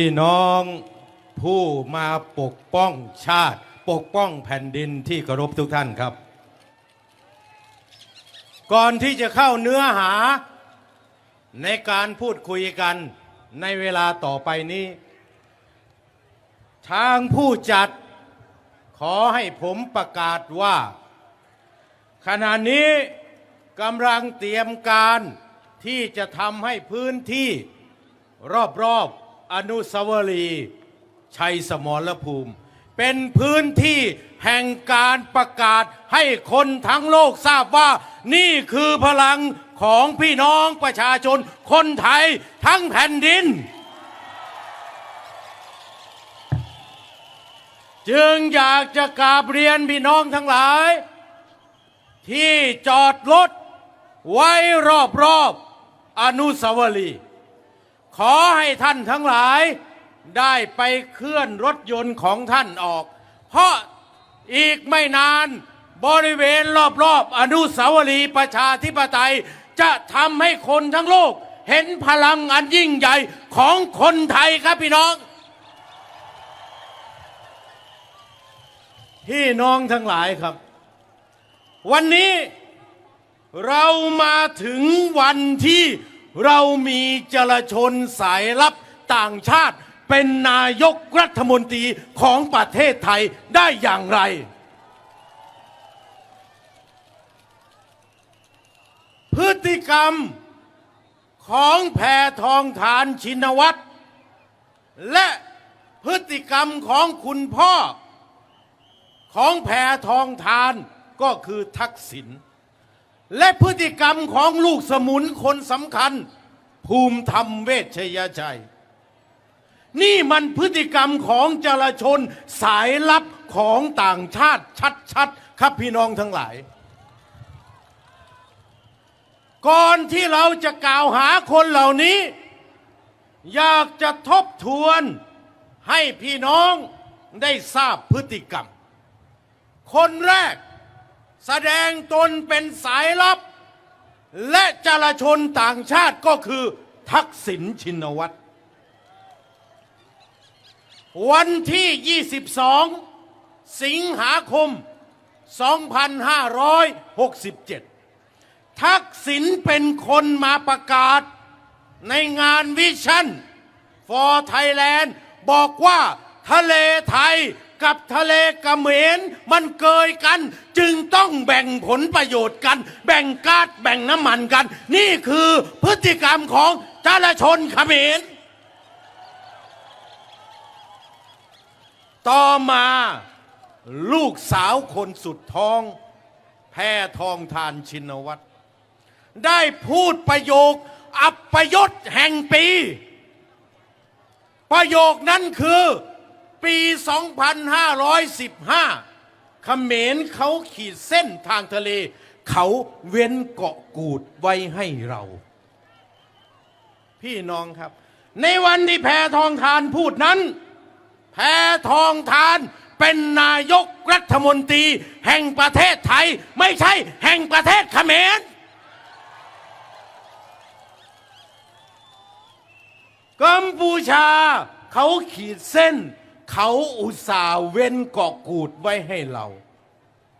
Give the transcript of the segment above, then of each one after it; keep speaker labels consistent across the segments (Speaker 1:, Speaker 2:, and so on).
Speaker 1: พี่น้องผู้มาปกป้องชาติ ปกป้องแผ่นดินที่เคารพทุกท่านครับ ก่อนที่จะเข้าเนื้อหาในการพูดคุยกันในเวลาต่อไปนี้ ทางผู้จัดขอให้ผมประกาศว่า ขณะนี้กำลังเตรียมการที่จะทำให้พื้นที่รอบๆ อนุสาวรีย์ชัยสมรภูมิ เป็นพื้นที่แห่งการประกาศให้คนทั้งโลกทราบว่า นี่คือพลังของพี่น้องประชาชน คนไทยทั้งแผ่นดิน จึงอยากจะกราบเรียนพี่น้องทั้งหลาย ที่จอดรถไว้รอบๆอนุสาวรีย์ ขอให้ท่านทั้งหลายได้ไปเคลื่อนรถยนต์ของท่านออก เพราะอีกไม่นานบริเวณรอบๆอนุสาวรีย์ประชาธิปไตย จะทำให้คนทั้งโลก เห็นพลังอันยิ่งใหญ่ของคนไทยครับพี่น้อง พี่น้องทั้งหลายครับ วันนี้เรามาถึงวันที่ เรามีจรชนสายลับต่างชาติ เป็นนายกรัฐมนตรีของประเทศไทยได้อย่างไร พฤติกรรมของแพทองทานชินวัตร และพฤติกรรมของคุณพ่อ ของแพทองทานก็คือทักษิณ และพฤติกรรมของลูกสมุนคนสำคัญ ภูมิธรรมเวชยชัย นี่มันพฤติกรรมของจรชนสายลับของต่างชาติชัดๆครับพี่น้องทั้งหลาย ก่อนที่เราจะกล่าวหาคนเหล่านี้ อยากจะทบทวนให้พี่น้องได้ทราบพฤติกรรม คนแรก แสดงตนเป็นสายลับ และจารชนต่างชาติก็คือทักษิณชินวัตร วันที่ 22 สิงหาคม 2567 ทักษิณเป็นคนมาประกาศในงานวิชั่น for Thailand บอกว่าทะเลไทย กับทะเลกะเหมนมันเกยกัน จึงต้องแบ่งผลประโยชน์กัน แบ่งก๊าซแบ่งน้ำมันกัน นี่คือพฤติกรรมของจารชนเขมร ต่อมาลูกสาวคนสุดท้อง แพทองทานชินวัตรได้พูดประโยค อัปยศแห่งปี ประโยคนั้นคือ ปี 2515เขมรเขาขีดเส้นทางทะเล เขาเว้นเกาะกูดไว้ให้เรา พี่น้องครับ ในวันที่แพทองทานพูดนั้น แพทองทานเป็นนายกรัฐมนตรี แห่งประเทศไทย ไม่ใช่แห่งประเทศเขมรกัมพูชาเขาขีดเส้น เขาอุตส่าห์เว้นเกาะกูดไว้ให้เรา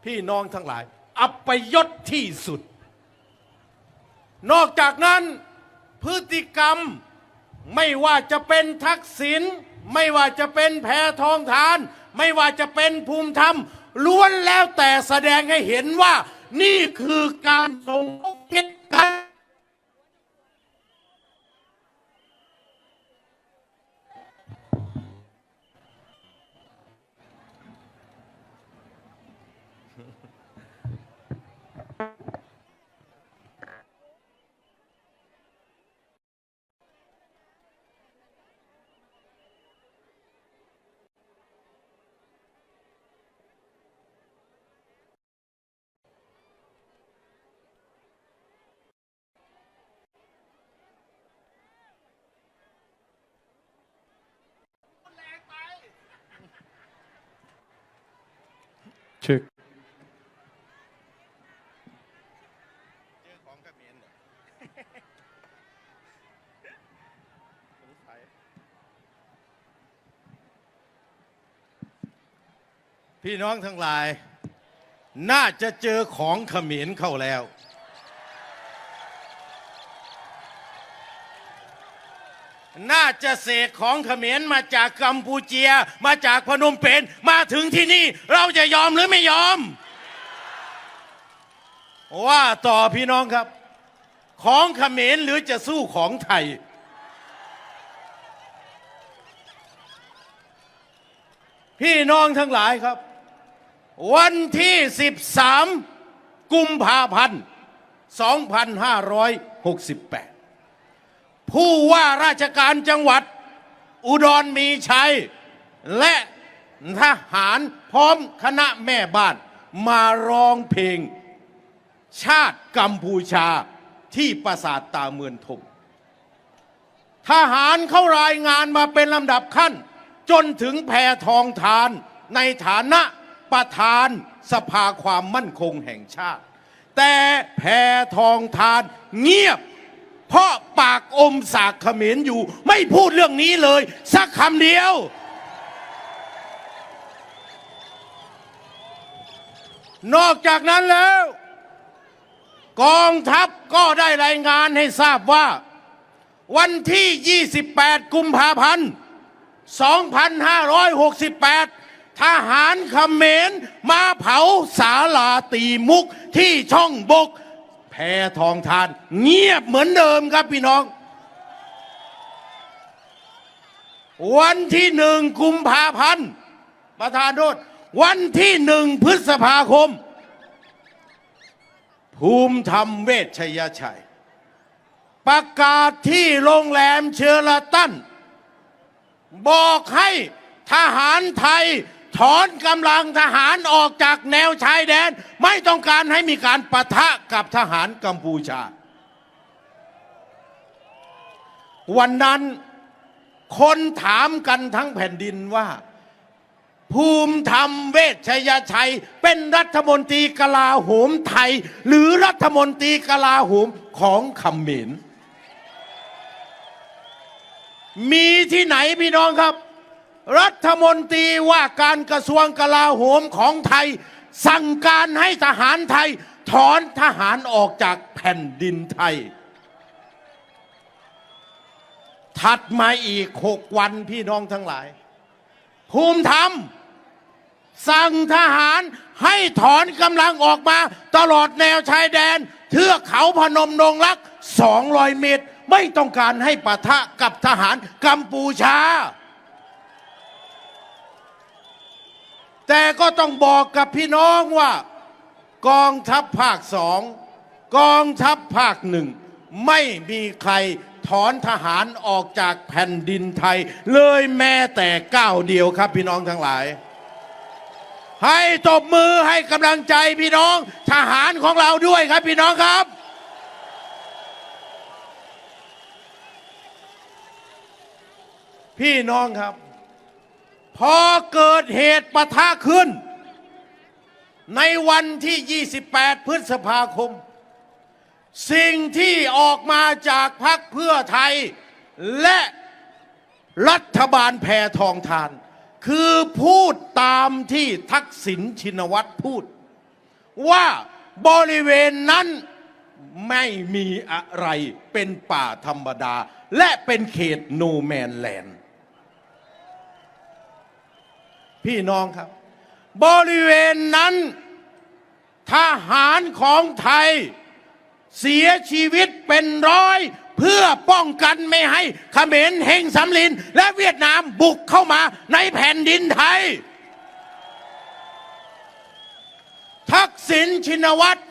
Speaker 1: พี่น้องทั้งหลาย อัปยศที่สุด นอกจากนั้นพฤติกรรมไม่ว่าจะเป็นทักษิณไม่ว่าจะเป็นแพทองทาน ไม่ว่าจะเป็นภูมิธรรม ล้วนแล้วแต่แสดงให้เห็นว่า นี่คือการส่งเกียรติกัน พี่น้องทั้งหลาย น่าจะเจอของเขมรเข้าแล้ว น่าจะเสกของเขมรมาจากกัมพูเชีย มาจากพนมเปญมาถึงที่นี่ เราจะยอมหรือไม่ยอม ว่าต่อพี่น้องครับ ของเขมรหรือจะสู้ของไทยพี่น้องทั้งหลายครับ วันที่ 13 กุมภาพันธ์ 2568 ผู้ว่าราชการจังหวัด อุดรมีชัย และทหารพร้อมคณะแม่บ้านมาร้องเพลง ชาติกัมพูชาที่ปราสาทตาเมือนทมทหารเข้ารายงานมาเป็นลำดับขั้น จนถึงแพทองทานในฐานะ ประธานสภาความมั่นคงแห่งชาติ แต่แพทองทานเงียบ เพราะปากอมสากเขมรอยู่ ไม่พูดเรื่องนี้เลย สักคำเดียว นอกจากนั้นแล้ว กองทัพก็ได้รายงานให้ทราบว่า วันที่ 28 กุมภาพันธ์2568 ทหารเขมรมาเผาสาลาตีมุกที่ช่องบก แพทองทาน เงียบเหมือนเดิมครับพี่น้อง วันที่หนึ่งกุมภาพันธ์ประธานโทษวันที่หนึ่งพฤษภาคม ภูมิธรรมเวชยชัย ประกาศที่โรงแรมเชอราตัน บอกให้ทหารไทย ถอนกำลังทหารออกจากแนวชายแดน ไม่ต้องการให้มีการปะทะกับทหารกัมพูชา วันนั้นคนถามกันทั้งแผ่นดินว่า ภูมิธรรมเวชยชัย เป็นรัฐมนตรีกลาโหมไทย หรือรัฐมนตรีกลาโหมของขมรมีที่ไหนพี่น้องครับ รัฐมนตรีว่าการกระทรวงกลาโหมของไทย สั่งการให้ทหารไทย ถอนทหารออกจากแผ่นดินไทย ถัดมาอีกหกวันพี่น้องทั้งหลาย ภูมิธรรม สั่งทหารให้ถอนกำลังออกมา ตลอดแนวชายแดน เทือกเขาพนมดงรัก 200 เมตร ไม่ต้องการให้ปะทะกับทหารกัมพูชา แต่ก็ต้องบอกกับพี่น้องว่า กองทัพภาคสองกองทัพภาคหนึ่งไม่มีใครถอนทหารออกจากแผ่นดินไทย เลยแม้แต่ก้าวเดียวครับพี่น้องทั้งหลาย ให้ตบมือให้กำลังใจพี่น้องทหารของเราด้วยครับพี่น้องครับ พี่น้องครับ พอเกิดเหตุปะทะขึ้น ในวันที่ 28 พฤษภาคม สิ่งที่ออกมาจากพรรคเพื่อไทย และรัฐบาลแพทองทาน คือพูดตามที่ทักษิณชินวัตรพูด ว่าบริเวณนั้นไม่มีอะไรเป็นป่าธรรมดา และเป็นเขตโนแมนแลนด์ พี่น้องครับ บริเวณนั้น ทหารของไทย เสียชีวิตเป็นร้อย เพื่อป้องกันไม่ให้เขมรเฮงสำลิน และเวียดนามบุกเข้ามาในแผ่นดินไทย ทักษิณชินวัตร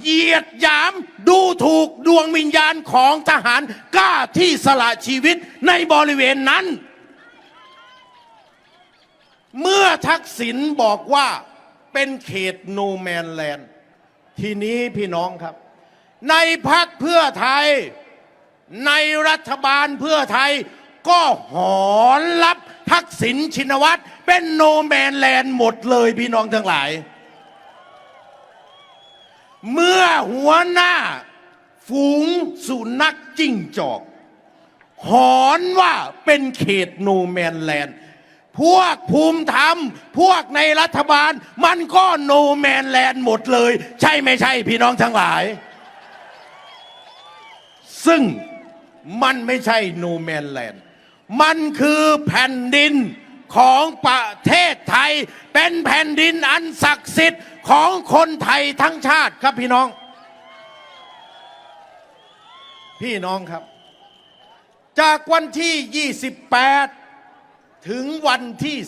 Speaker 1: เหยียดหยามดูถูกดวงวิญญาณของทหารกล้าที่สละชีวิตในบริเวณนั้น เมื่อทักษิณบอกว่าเป็นเขตโนแมนแลนด์ทีนี้พี่น้องครับ ในพักเพื่อไทย ในรัฐบาลเพื่อไทย ก็หอนรับทักษิณชินวัตรเป็นโนแมนแลนด์หมดเลยพี่น้องทั้งหลาย เมื่อหัวหน้า ฝูงสุนัขจิ้งจอก หอนว่าเป็นเขตโนแมนแลนด์
Speaker 2: พวกภูมิธรรม พวกในรัฐบาล มันก็โนแมนแลนด์หมดเลย ใช่ไม่ใช่พี่น้องทั้งหลาย ซึ่งมันไม่ใช่โนแมนแลนด์มันคือแผ่นดินของประเทศไทย เป็นแผ่นดินอันศักดิ์สิทธิ์ของคนไทยทั้งชาติครับพี่น้อง พี่น้องครับ จากวันที่ 28 ถึงวันที่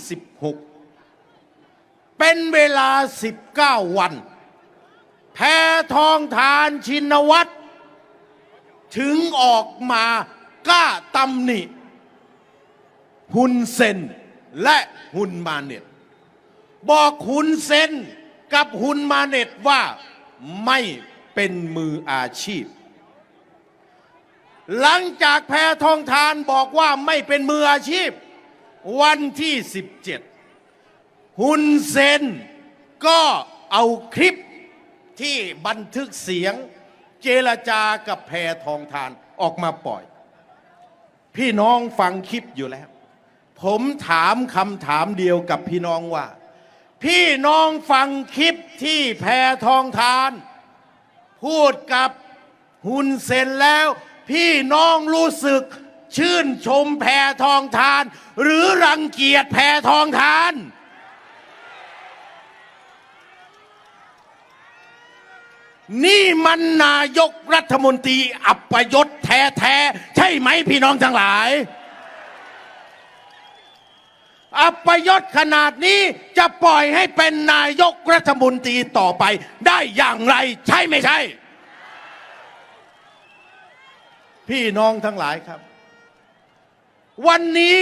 Speaker 2: 16 เป็นเวลา 19 วัน แพทองทานชินวัตร ถึงออกมากล้าตำหนิฮุนเซนและฮุนมาเน็ต บอกฮุนเซนกับฮุนมาเน็ตว่าไม่เป็นมืออาชีพ หลังจากแพทองทานบอกว่าไม่เป็นมืออาชีพ วันที่ 17 ฮุนเซนก็เอาคลิปที่บันทึกเสียงเจรจากับแพทองทานออกมาปล่อย พี่น้องฟังคลิปอยู่แล้ว ผมถามคำถามเดียวกับพี่น้องว่า พี่น้องฟังคลิปที่แพทองทาน พูดกับฮุนเซนแล้ว พี่น้องรู้สึก ชื่นชมแพทองทาน หรือรังเกียจแพทองทาน นี่มันนายกรัฐมนตรีอัปยศแท้ๆ ใช่ไหมพี่น้องทั้งหลาย อัปยศขนาดนี้จะปล่อยให้เป็นนายกรัฐมนตรีต่อไปได้อย่างไรใช่ไม่ใช่พี่น้องทั้งหลายครับ วันนี้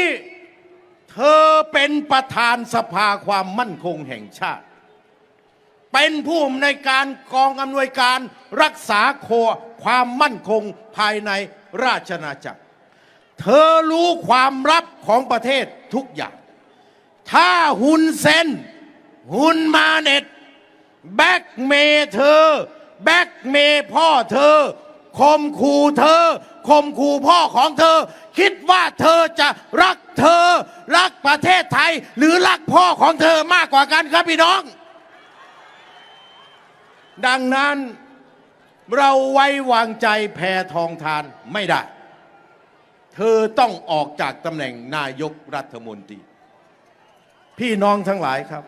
Speaker 2: เธอเป็นประธานสภาความมั่นคงแห่งชาติ เป็นผู้อำนวยการกองอำนวยการรักษาโคความมั่นคงภายในราชนาจักร เธอรู้ความลับของประเทศทุกอย่าง ถ้าฮุนเซนฮุนมาเน็ต แบ็กเมเธอ แบ็กเมพ่อเธอคมคูเธอ คมคูพ่อของเธอ คิดว่าเธอจะรักเธอ รักประเทศไทย หรือรักพ่อของเธอมากกว่ากันครับพี่น้อง ดังนั้นเราไว้วางใจแพทองทานไม่ได้ เธอต้องออกจากตำแหน่งนายกรัฐมนตรี พี่น้องทั้งหลายครับ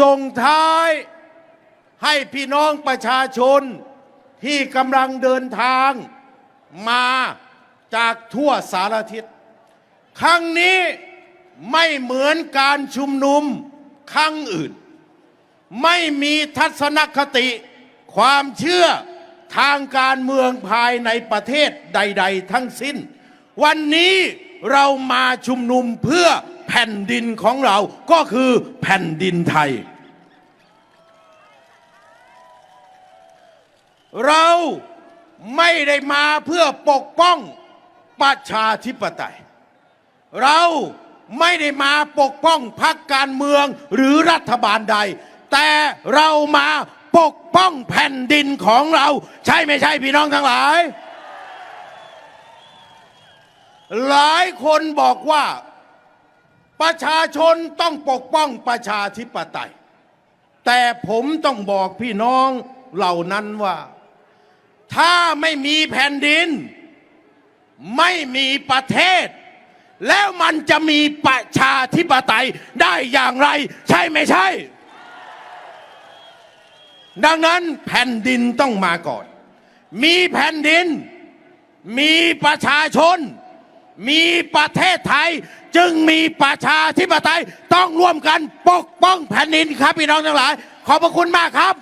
Speaker 2: ส่งท้ายให้พี่น้องประชาชนที่กำลังเดินทาง มาจากทั่วสารทิศ ครั้งนี้ไม่เหมือนการชุมนุมครั้งอื่น ไม่มีทัศนคติ ความเชื่อทางการเมืองภายในประเทศใด ๆ ทั้งสิ้น วันนี้เรามาชุมนุมเพื่อแผ่นดินของเราก็คือแผ่นดินไทย เรา ไม่ได้มาเพื่อปกป้องประชาธิปไตย เราไม่ได้มาปกป้องพรรคการเมืองหรือรัฐบาลใด แต่เรามาปกป้องแผ่นดินของเรา ใช่ไม่ใช่พี่น้องทั้งหลาย หลายคนบอกว่าประชาชนต้องปกป้องประชาธิปไตย แต่ผมต้องบอกพี่น้องเหล่านั้นว่า ถ้าไม่มีแผ่นดิน ไม่มีประเทศ แล้วมันจะมีประชาธิปไตยได้อย่างไร ใช่ไม่ใช่ ดังนั้นแผ่นดินต้องมาก่อน มีแผ่นดิน มีประชาชน มีประเทศไทย จึงมีประชาธิปไตยต้องร่วมกันปกป้องแผ่นดินครับพี่น้องทั้งหลาย ขอบพระคุณมากครับ